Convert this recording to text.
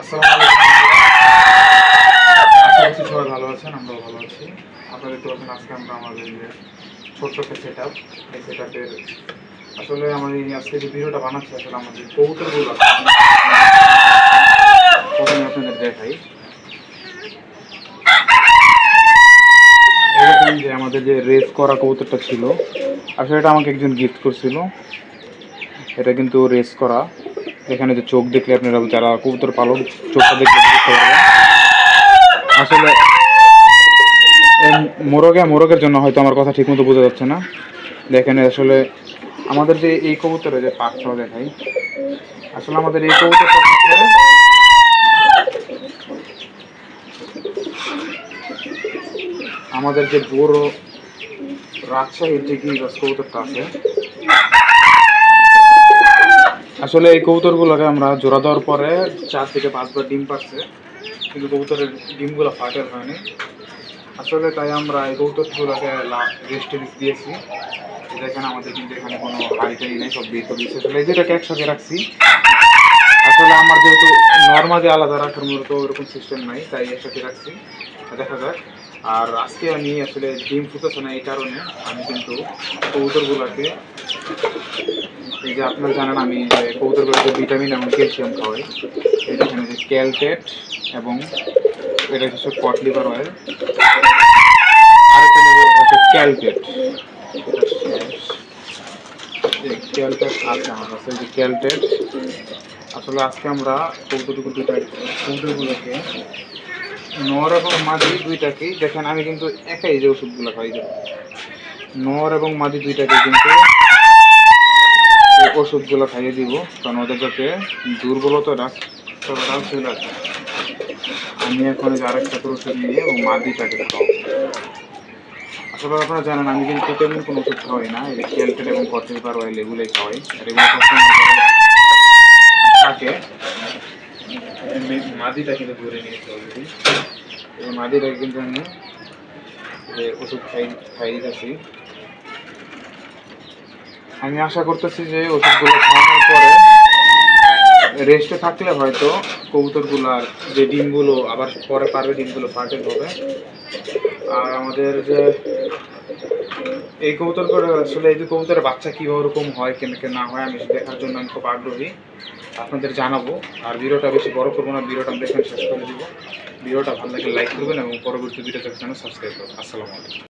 আসসালামু সবাই ভালো আছেন, আমরাও ভালো আছি। আপনারা দেখতে পাচ্ছেন আজকে আমরা আমাদের যে ছোট্ট একটা সেট আপ এই সেট আপের আসলে আমার এই আজকে যে ভিডিওটা বানাচ্ছি, আসলে আমাদের প্রথমে আপনাদের দেখাই। যে আমাদের যে রেস করা কবুতরটা ছিল, আসলে এটা আমাকে একজন গিফট করছিল। এটা কিন্তু রেস করা। এখানে যে চোখ দেখলে আপনারা যারা কবুতর পালক, চোখটা দেখলে আসলে মোরগে, মোরগের জন্য হয়তো আমার কথা ঠিকমতো বোঝা যাচ্ছে না। দেখেন, আসলে আমাদের যে এই কবুতরের যে পাকটা দেখাই আসলে আমাদের এই কবুতরটা আমাদের যে বড় রাজশাহীর যে গিরিবাস কবুতরটা আছে আসলে এই কবুতরগুলোকে আমরা জোড়া দেওয়ার পরে চার থেকে পাঁচবার ডিম পাচ্ছে কিন্তু কবুতরের ডিমগুলো ফাটেল হয়নি। আসলে তাই আমরা এই কবুতরগুলোকে রেস্ট দিয়েছি। দেখেন আমাদের কিন্তু এখানে কোনো হাড়িটাই নেই, সব করে দিয়েছে। আসলে এই যেটাকে একসাথে রাখছি, আসলে আমার যেহেতু নর্মালি আলাদা রাখার মতো ওরকম সিস্টেম নাই, তাই একসাথে রাখছি। দেখা যাক। আর আজকে আমি আসলে ডিম ফুটেছে না এই কারণে, আমি কিন্তু কবুতরগুলোকে এই যে আপনারা জানেন, আমি যে কবুতরগুলোকে ভিটামিন এবং ক্যালসিয়াম খাওয়াই দেখেন এই যে ক্যালটেট এবং এটা হচ্ছে কট লিভার অয়েল। আরেকটা নেব হচ্ছে ক্যালটেট ক্যালটেট আছে আমার কাছে যে ক্যালটেট আসলে আজকে আমরা কবুতরগুলো দুটা কবুতরগুলোকে নর এবং মাদি দুইটাকেই দেখেন, আমি কিন্তু একাই যে ওষুধগুলো খাই নর এবং মাদি দুইটাকে কিন্তু ওষুধগুলো খাইয়ে দিব। কারণ ওদের যাতে দুর্বলতা ডাক্তাররা চলে আমি এখন যে আরেকটা ওষুধ নিয়ে এবং মাদিটাকে খাওয়াবো। আসলে আপনারা জানেন, আমি কিন্তু তেমন কোনো ওষুধ খাওয়াই না। এই যে ক্যালটেট এবং কর্টিপার অয়েল এগুলোই খাওয়াই। আর এগুলো থাকে। মাদিটা কিন্তু ধরে নিয়েছে অলরেডি এই মাদিটাকে কিন্তু আমি ওষুধ খাই খাই দিতেছি। আমি আশা করতেছি যে ওষুধগুলো খাওয়ানোর পরে রেস্টে থাকলে হয়তো কবুতরগুলার যে ডিমগুলো আবার পরে পারবে, ডিমগুলো ফাটে হবে। আর আমাদের যে এই কবুতর করে আসলে এই যে কবুতরের বাচ্চা কীভাবে ওরকম হয়, কেন না হয়, আমি দেখার জন্য আমি খুব আগ্রহী। আপনাদের জানাব। আর ভিডিওটা বেশি বড় করব না, ভিডিওটা আমরা এখানে শেষ করে দিব। ভিডিওটা ভালো লাগলে লাইক করবেন এবং পরবর্তী ভিডিও দেখার জন্য সাবস্ক্রাইব করবেন। আসসালামু আলাইকুম।